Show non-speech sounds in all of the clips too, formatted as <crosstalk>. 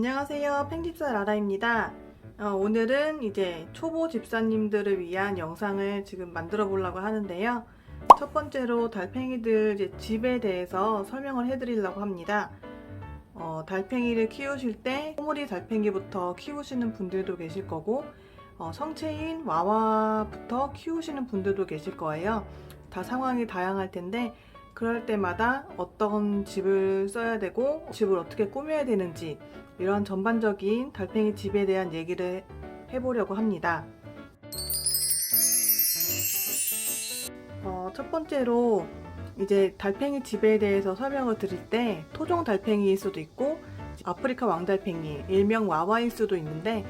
안녕하세요. 팽집사 라라입니다. 어, 오늘은 이제 초보 집사님들을 위한 영상을 지금 만들어 보려고 하는데요. 첫 번째로 달팽이들 집에 대해서 설명을 해 드리려고 합니다. 어, 달팽이를 키우실 때 꼬물이 달팽이부터 키우시는 분들도 계실 거고 어, 성체인 와와부터 키우시는 분들도 계실 거예요. 다 상황이 다양할 텐데 그럴 때마다 어떤 집을 써야 되고 집을 어떻게 꾸며야 되는지 이런 전반적인 달팽이 집에 대한 얘기를 해보려고 합니다. 어, 첫 번째로 이제 달팽이 집에 대해서 설명을 드릴 때 토종 달팽이일 수도 있고 아프리카 왕달팽이 일명 와와일 수도 있는데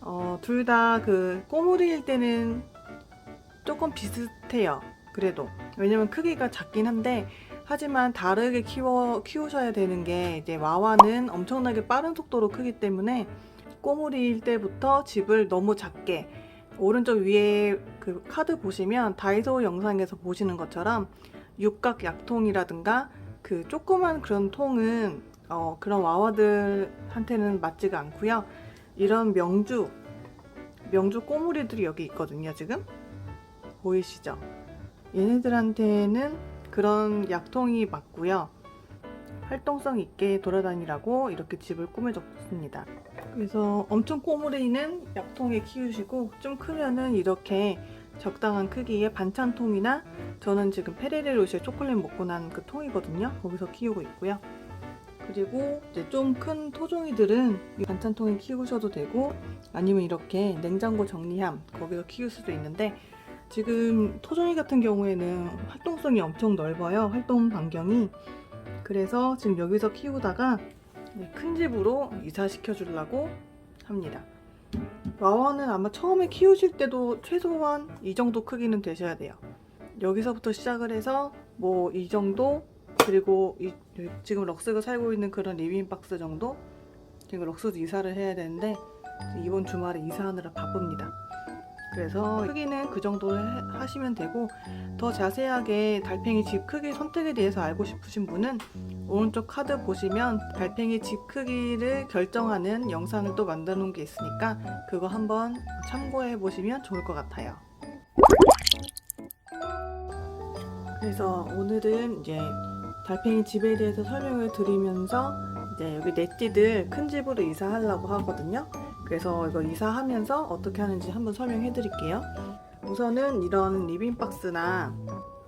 어, 둘 다 그 꼬물이일 때는 조금 비슷해요. 그래도 왜냐면 크기가 작긴 한데 하지만 다르게 키워 키우셔야 되는 게 이제 와와는 엄청나게 빠른 속도로 크기 때문에 꼬물이일 때부터 집을 너무 작게 오른쪽 위에 그 카드 보시면 다이소 영상에서 보시는 것처럼 육각 약통이라든가 그 조그만 그런 통은 어, 그런 와와들한테는 맞지가 않고요. 이런 명주 명주 꼬물이들이 여기 있거든요. 지금 보이시죠? 얘네들한테는 그런 약통이 맞고요. 활동성 있게 돌아다니라고 이렇게 집을 꾸며줬습니다. 그래서 엄청 꼬물이는 약통에 키우시고 좀 크면은 이렇게 적당한 크기의 반찬통이나 저는 지금 페레레 로시의 초콜릿 먹고 난 그 통이거든요. 거기서 키우고 있고요. 그리고 이제 좀 큰 토종이들은 이 반찬통에 키우셔도 되고 아니면 이렇게 냉장고 정리함 거기서 키울 수도 있는데 지금 토종이 같은 경우에는 활동성이 엄청 넓어요. 활동 반경이. 그래서 지금 여기서 키우다가 큰 집으로 이사시켜 주려고 합니다. 와와는 아마 처음에 키우실 때도 최소한 이 정도 크기는 되셔야 돼요. 여기서부터 시작을 해서 뭐 이 정도 그리고 이, 지금 럭스가 살고 있는 그런 리빙 박스 정도 지금 럭스도 이사를 해야 되는데 이번 주말에 이사하느라 바쁩니다. 그래서 크기는 그 정도로 해- 하시면 되고 더 자세하게 달팽이 집 크기 선택에 대해서 알고 싶으신 분은 오른쪽 카드 보시면 달팽이 집 크기를 결정하는 영상을 또 만들어 놓은 게 있으니까 그거 한번 참고해 보시면 좋을 것 같아요. 그래서 오늘은 이제 달팽이 집에 대해서 설명을 드리면서 이제 여기 넷찌들 큰 집으로 이사하려고 하거든요. 그래서 이거 이사하면서 어떻게 하는지 한번 설명해 드릴게요. 우선은 이런 리빙 박스나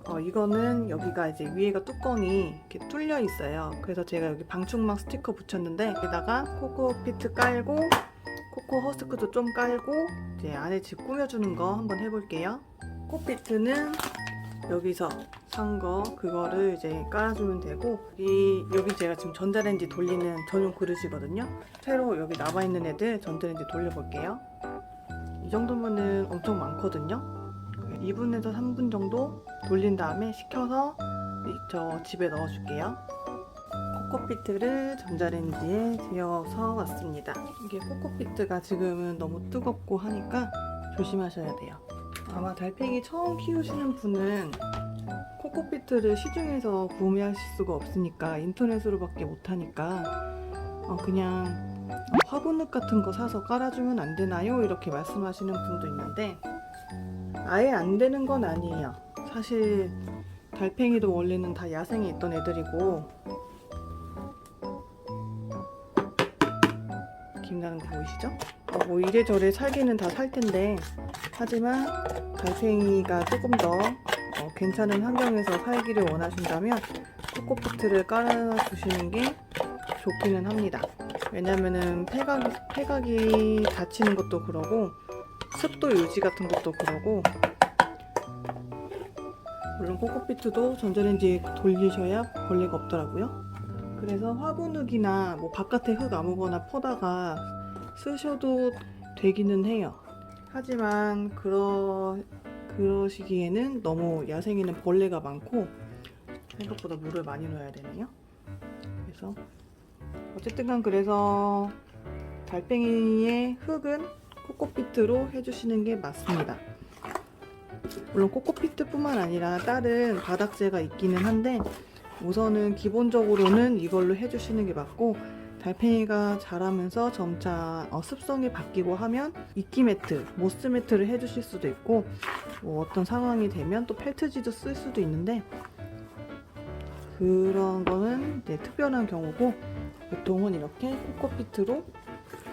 어, 이거는 여기가 이제 위에가 뚜껑이 이렇게 뚫려 있어요. 그래서 제가 여기 방충망 스티커 붙였는데 여기다가 코코피트 깔고 코코 허스크도 좀 깔고 이제 안에 집 꾸며주는 거 한번 해볼게요. 코코피트는 여기서 산거 그거를 이제 깔아주면 되고 이 여기 제가 지금 전자레인지 돌리는 전용 그릇이거든요. 새로 여기 남아 있는 애들 전자레인지 돌려볼게요. 이 정도면은 엄청 많거든요. 2분에서 3분 정도 돌린 다음에 식혀서 이- 저 집에 넣어줄게요. 코코피트를 전자레인지에 데워서 왔습니다. 이게 코코피트가 지금은 너무 뜨겁고 하니까 조심하셔야 돼요. 아마 달팽이 처음 키우시는 분은 코코피트를 시중에서 구매하실 수가 없으니까 인터넷으로밖에 못하니까 어, 그냥 화분흙 같은 거 사서 깔아주면 안 되나요? 이렇게 말씀하시는 분도 있는데 아예 안 되는 건 아니에요. 사실 달팽이도 원래는 다 야생에 있던 애들이고 김나는 거 보이시죠? 어, 뭐 이래저래 살기는 다 살 텐데 하지만 달팽이가 조금 더 어, 괜찮은 환경에서 살기를 원하신다면 코코피트를 깔아주시는 게 좋기는 합니다. 왜냐면은 폐각이, 폐각이 다치는 것도 그러고 습도 유지 같은 것도 그러고 물론 코코피트도 전자레인지에 돌리셔야 벌레가 없더라고요. 그래서 화분흙이나 뭐 바깥에 흙 아무거나 퍼다가 쓰셔도 되기는 해요. 하지만 그러 그러시기에는 너무 야생에는 벌레가 많고 생각보다 물을 많이 넣어야 되네요. 그래서 어쨌든간 그래서 달팽이의 흙은 코코피트로 해주시는 게 맞습니다. 물론 코코피트뿐만 아니라 다른 바닥재가 있기는 한데 우선은 기본적으로는 이걸로 해주시는 게 맞고 달팽이가 자라면서 점차 어, 습성이 바뀌고 하면 이끼 매트, 모스 매트를 해주실 수도 있고 뭐 어떤 상황이 되면 또 펠트지도 쓸 수도 있는데 그런 거는 이제 특별한 경우고 보통은 이렇게 코코피트로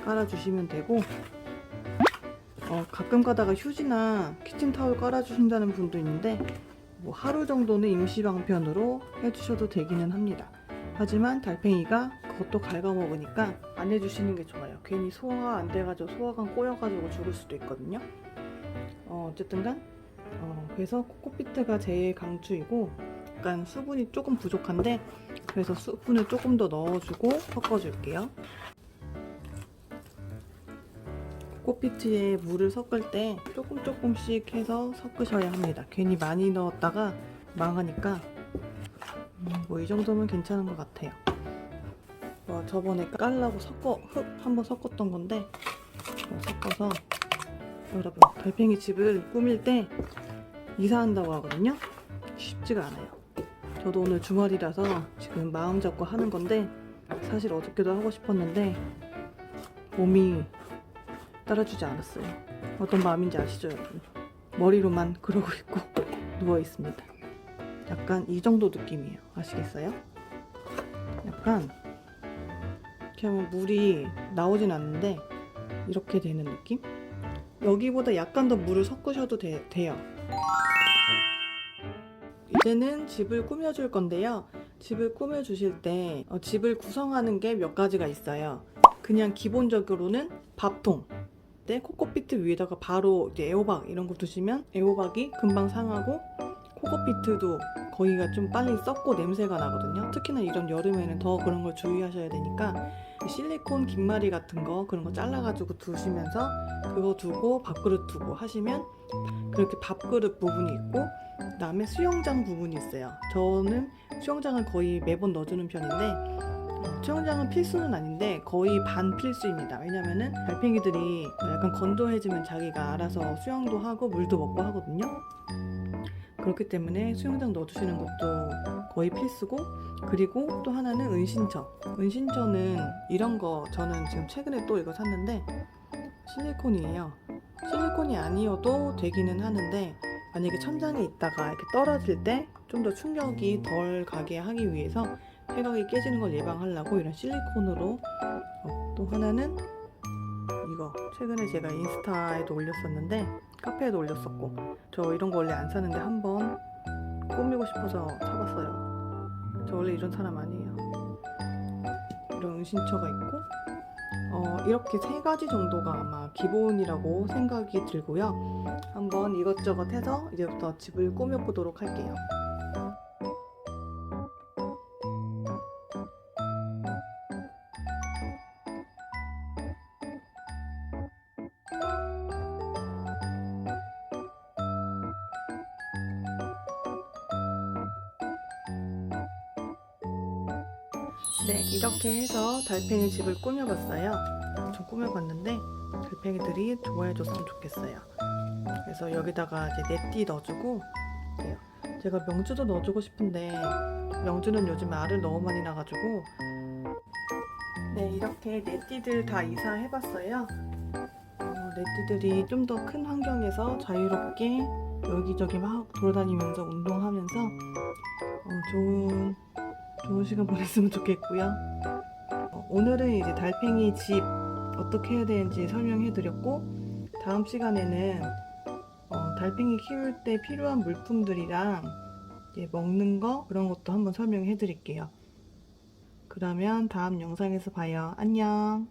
깔아주시면 되고 어, 가끔 가다가 휴지나 키친타올 깔아주신다는 분도 있는데 뭐 하루 정도는 임시 방편으로 해주셔도 되기는 합니다. 하지만 달팽이가 그것도 갉아먹으니까 안 해주시는 게 좋아요. 괜히 소화가 안 돼가지고 소화관 꼬여가지고 죽을 수도 있거든요. 어, 어쨌든간 어, 그래서 코코피트가 제일 강추이고 약간 수분이 조금 부족한데 그래서 수분을 조금 더 넣어주고 섞어줄게요. 코코피트에 물을 섞을 때 조금 조금씩 해서 섞으셔야 합니다. 괜히 많이 넣었다가 망하니까 음, 뭐이 정도면 괜찮은 것 같아요. 뭐 저번에 깔라고 섞어 흙 한번 섞었던 건데 어, 섞어서 여러분 달팽이 집을 꾸밀 때 이사한다고 하거든요. 쉽지가 않아요. 저도 오늘 주말이라서 지금 마음 잡고 하는 건데 사실 어저께도 하고 싶었는데 몸이 따라주지 않았어요. 어떤 마음인지 아시죠, 여러분? 머리로만 그러고 있고 <laughs> 누워 있습니다. 약간 이 정도 느낌이에요. 아시겠어요? 약간 이렇게 하면 물이 나오진 않는데 이렇게 되는 느낌? 여기보다 약간 더 물을 섞으셔도 돼, 돼요. 이제는 집을 꾸며줄 건데요. 집을 꾸며주실 때 어, 집을 구성하는 게 몇 가지가 있어요. 그냥 기본적으로는 밥통. 때 코코피트 위에다가 바로 이제 애호박 이런 거 두시면 애호박이 금방 상하고 코코피트도 거기가 좀 빨리 썩고 냄새가 나거든요. 특히나 이런 여름에는 더 그런 걸 주의하셔야 되니까 실리콘 김말이 같은 거 그런 거 잘라가지고 두시면서 그거 두고 밥그릇 두고 하시면 그렇게 밥그릇 부분이 있고 그다음에 수영장 부분이 있어요. 저는 수영장을 거의 매번 넣어주는 편인데 어, 수영장은 필수는 아닌데 거의 반 필수입니다. 왜냐면은 달팽이들이 약간 건조해지면 자기가 알아서 수영도 하고 물도 먹고 하거든요. 그렇기 때문에 수영장 넣어주시는 것도 거의 필수고 그리고 또 하나는 은신처. 은신처는 이런 거 저는 지금 최근에 또 이거 샀는데 실리콘이에요. 실리콘이 아니어도 되기는 하는데 만약에 천장에 있다가 이렇게 떨어질 때 좀 더 충격이 덜 가게 하기 위해서 폐각이 깨지는 걸 예방하려고 이런 실리콘으로 어, 또 하나는 이거 최근에 제가 인스타에도 올렸었는데 카페에도 올렸었고 저 이런 거 원래 안 사는데 한번 꾸미고 싶어서 사봤어요. 저 원래 이런 사람 아니에요. 이런 은신처가 있고 어, 이렇게 세 가지 정도가 아마 기본이라고 생각이 들고요. 한번 이것저것 해서 이제부터 집을 꾸며보도록 할게요 네, 이렇게 해서 달팽이 집을 꾸며봤어요. 좀 꾸며봤는데 달팽이들이 좋아해줬으면 좋겠어요. 그래서 여기다가 이제 네띠 넣어주고. 제가 명주도 넣어주고 싶은데 명주는 요즘 알을 너무 많이 나가지고 네, 이렇게 네띠들 다 이사해봤어요. 어, 네띠들이 좀 더 큰 환경에서 자유롭게 여기저기 막 돌아다니면서 운동하면서 어, 좋은 좋은 시간 보냈으면 좋겠고요. 어, 오늘은 이제 달팽이 집 어떻게 해야 되는지 설명해 드렸고 다음 시간에는 어, 달팽이 키울 때 필요한 물품들이랑 먹는 거 그런 것도 한번 설명해 드릴게요. 그러면 다음 영상에서 봐요. 안녕.